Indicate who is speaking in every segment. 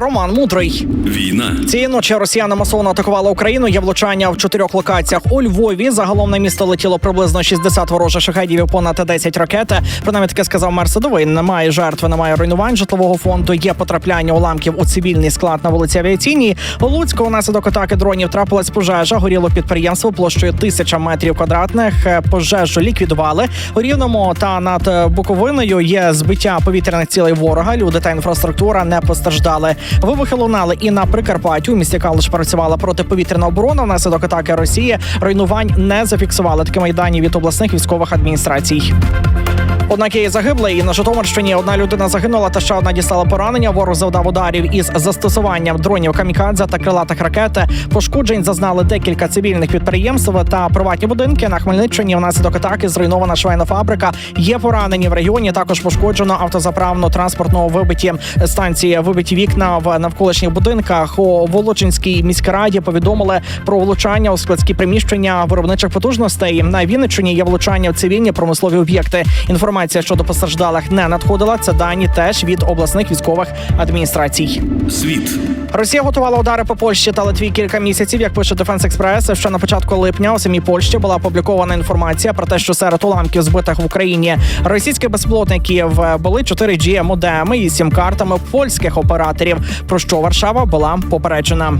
Speaker 1: Роман Мудрий.
Speaker 2: Війна.
Speaker 1: Цієї ночі росіяни масово атакували Україну. Є влучання в чотирьох локаціях у Львові. Загалом на місто летіло приблизно 60 ворожих шахедів і понад 10 ракет. Принаймні таке сказав мер Садовий. Немає жертв, немає руйнувань житлового фонду. Є потрапляння уламків у цивільний склад на вулиці Авіаційній. У Луцьку унаслідок атаки дронів трапилась пожежа. Горіло підприємство площею тисяча метрів квадратних. Е, Пожежу ліквідували. У Рівному та над е, Буковиною є збиття повітряних цілей ворога. Люди та інфраструктура не постраждали. Вибухи лунали і на Прикарпатті. У місті Калиш працювала протиповітряна оборона. Внаслідок атаки Росії руйнувань не зафіксували. Такі майдані від обласних військових адміністрацій. Однак є і загиблий. І на Житомирщині одна людина загинула, та ще одна дістала поранення. Ворог завдав ударів із застосуванням дронів камікадзе та крилатих ракет. Пошкоджень зазнали декілька цивільних підприємств та приватні будинки. На Хмельниччині внаслідок атаки зруйнована швейна фабрика. Є поранені в регіоні. Також пошкоджено автозаправну транспортну вибиті станції, вибиті вікна в навколишніх будинках. У Волочинській міськраді повідомили про влучання у складські приміщення виробничих потужностей. На Вінниччині є влучання в цивільні промислові об'єкти. Інформація щодо постраждалих не надходила. Це дані теж від обласних військових адміністрацій.
Speaker 2: Світ.
Speaker 1: Росія готувала удари по Польщі та Литві кілька місяців. Як пише Дефенс Експрес, ще на початку липня у самій Польщі була опублікована інформація про те, що серед уламків збитих в Україні російських безпілотників були 4G модеми із сім-картами польських операторів. Про що Варшава була попереджена.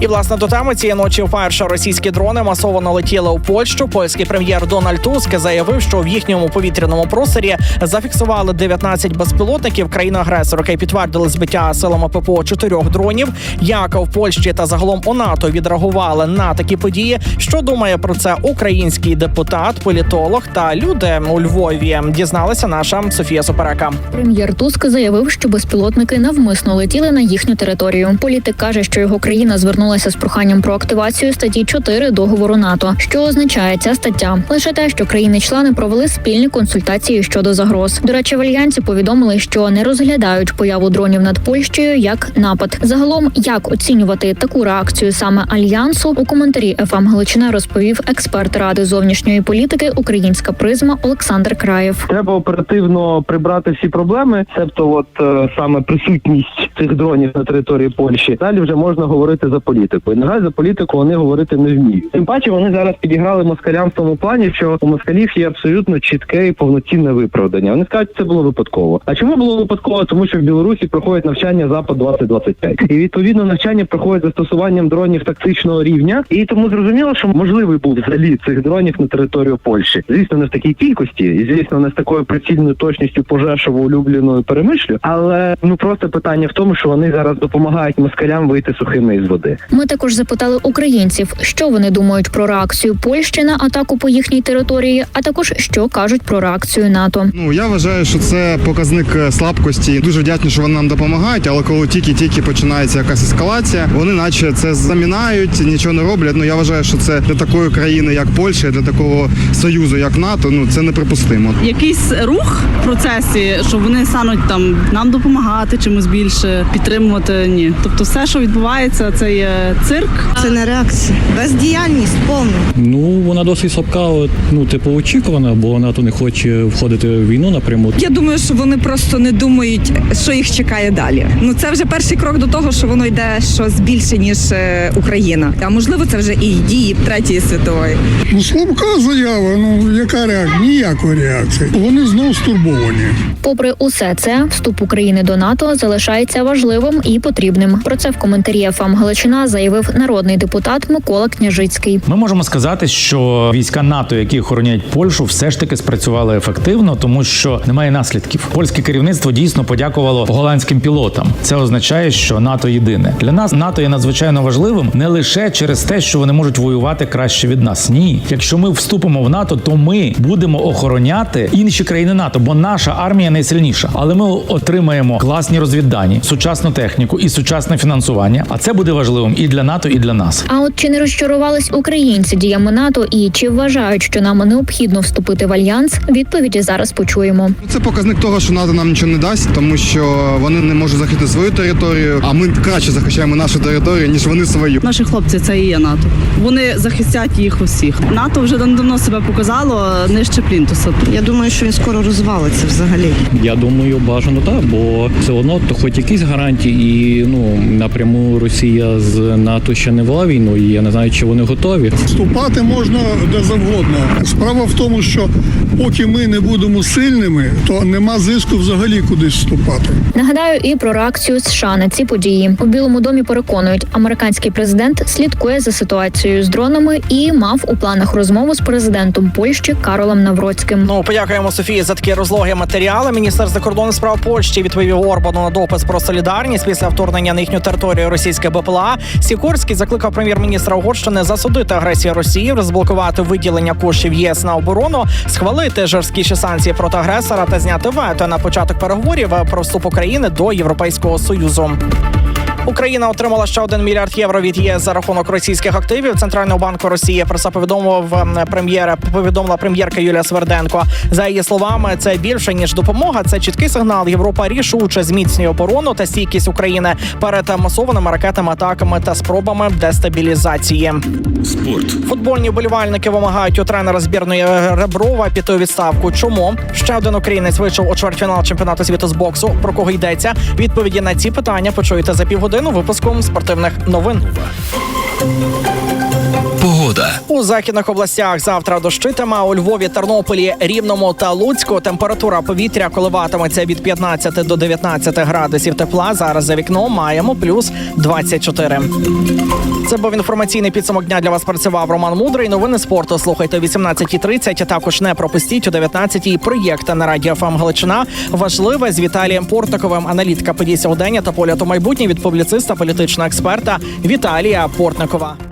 Speaker 1: І власне до теми цієї ночі вперше російські дрони масово налетіли у Польщу. Польський прем'єр Дональд Туск заявив, що в їхньому повітряному просторі зафіксували 19 безпілотників країни-агресорки і підтвердили збиття силами ППО чотирьох дронів. Як в Польщі та загалом у НАТО відреагували на такі події. Що думає про це український депутат, політолог та люди у Львові? Дізналася наша Софія Соперека.
Speaker 3: Прем'єр Туск заявив, що безпілотники навмисно летіли на їхню територію. Політик каже, що його країна звернулася з проханням про активацію статті 4 договору НАТО. Що означає ця стаття? Лише те, що країни-члени провели спільні консультації щодо загроз. До речі, в альянсі повідомили, що не розглядають появу дронів над Польщею як напад. Загалом, як оцінювати таку реакцію саме альянсу у коментарі ФМ Галичина розповів експерт ради зовнішньої політики Українська призма Олександр Краєв.
Speaker 4: Треба оперативно прибрати всі проблеми, тобто, от е, саме присутність цих дронів на території Польщі. Далі вже можна говорити за політику. І на жаль, за політику вони говорити не вміють. Тим паче вони зараз підіграли москалям в тому плані, що у москалів є абсолютно чітке і повноцінне виправдання. Вони скажуть, це було випадково. А чому було випадково? Тому що в Білорусі проходить навчання запад 2025 і відповідно навчання проходить застосуванням дронів тактичного рівня. І тому зрозуміло, що можливий був взагалі цих дронів на територію Польщі. Звісно, не в такій кількості, і звісно, не з такою прицільною точністю пожежову улюбленою перемишлю. Але ну просто питання в тому, що вони зараз допомагають москалям вийти сухими із води.
Speaker 3: Ми також запитали українців, що вони думають про реакцію Польщі на атаку по їхній території, а також що кажуть про реакцію НАТО.
Speaker 5: Ну я вважаю, що це показник е, слабкості. Дуже вдячні, що вони нам допомагають. Але коли тільки-тільки починається якась ескалація, вони наче це замінають, нічого не роблять. Ну я вважаю, що це для такої країни, як Польща, для такого союзу, як НАТО, ну це неприпустимо.
Speaker 6: якийсь рух в процесі, що вони стануть там нам допомагати чимось більше, підтримувати. Ні, тобто, все, що відбувається, це є цирк.
Speaker 7: Це не реакція. Бездіяльність повна.
Speaker 8: Ну, вона досить слабка, ну, типу, очікувана, бо НАТО не хоче входити в війну напряму.
Speaker 9: Я думаю, що вони просто не думають, що їх чекає далі. Ну це вже перший крок до того, що воно йде щось більше ніж е, Україна. А можливо, це вже і дії третьої світової.
Speaker 10: Ну, слабка заява, ну яка реакція? Ніякої реакції. Вони знову стурбовані.
Speaker 3: Попри усе це, вступ України до НАТО залишається важливим і потрібним. Про це в коментарі ФМ Галичина заявив народний депутат Микола Княжицький.
Speaker 11: Ми можемо сказати, що війська НАТО, які охороняють Польщу, все ж таки спрацювали ефективно, тому що немає наслідків. Польське керівництво дійсно подякувало голландським пілотам. Це означає, що НАТО єдине для нас. НАТО є надзвичайно важливим не лише через те, що вони можуть воювати краще від нас. Ні, якщо ми вступимо в НАТО, то ми будемо охороняти інші країни НАТО, бо наша армія найсильніша. Але ми отримаємо класні розвіддані, сучасну техніку і сучасне фінансування. А це буде важливим і для НАТО, і для нас.
Speaker 3: А от чи не розчарувались українці діями НАТО і чи вважають, що нам необхідно вступити в альянс? Відповіді зараз почуємо.
Speaker 5: Ну, Це показник того, що НАТО нам нічого не дасть, тому що вони не можуть захистити свою територію, а ми краще захищаємо нашу територію, ніж вони свою.
Speaker 6: Наші хлопці це і є НАТО. Вони захистять їх усіх. НАТО вже давно себе показало нижче плінтуса.
Speaker 7: Я думаю, що він скоро розвалиться взагалі.
Speaker 8: Я думаю, бажано так, бо все одно то хоч якісь гарантії, і ну напряму Росія з НАТО ще не вела війну, і я не знаю, чи вони готові.
Speaker 10: Вступати можна де завгодно. Справа в тому, що поки ми не будемо сильними, то нема зиску взагалі кудись вступати.
Speaker 3: Нагадаю і про реакцію США на ці події. У Білому домі переконують, американський президент слідкує за ситуацією з дронами і мав у планах розмову з президентом Польщі Каролем Навроцьким.
Speaker 1: Ну, подякуємо Софії за такі розлоги матеріали. Міністр закордонних справ Польщі відповів Орбану на допис про солідарність після вторгнення на їхню територію російське БПЛА. Сікорський закликав прем'єр-міністра Угорщини засудити агресію Росії, розблокувати виділення коштів ЄС на оборону, схвалити жорсткіші санкції проти агресора та зняти вето на початок переговорів про вступ України до Європейського союзу. Україна отримала ще один мільярд євро від ЄС за рахунок російських активів Центрального банку Росії. Про це повідомив ем, прем'єра. Повідомила прем'єрка Юлія Сверденко. За її словами, це більше ніж допомога. Це чіткий сигнал. Європа рішуче зміцнює оборону та стійкість України перед масованими ракетами, атаками та спробами дестабілізації.
Speaker 2: Спорт.
Speaker 1: Футбольні вболівальники вимагають у тренера збірної Реброва піти у відставку. Чому ще один українець вийшов у чвертьфінал чемпіонату світу з боксу? Про кого йдеться? Відповіді на ці питання почуєте за півгодини у випуском спортивних новин.
Speaker 2: Погода.
Speaker 1: У західних областях завтра дощитиме. У Львові, Тернополі, Рівному та Луцьку температура повітря коливатиметься від 15 до 19 градусів тепла. Зараз за вікном маємо плюс 24. Це був інформаційний підсумок дня для вас. Працював Роман Мудрий. Новини спорту слухайте о 18.30. Також не пропустіть о 19.00 проєкт на радіо ФМ Галичина. Важливе з Віталієм Портниковим. Аналітика подій сьогодення та погляд у майбутнє від публіциста, політичного експерта Віталія Портникова.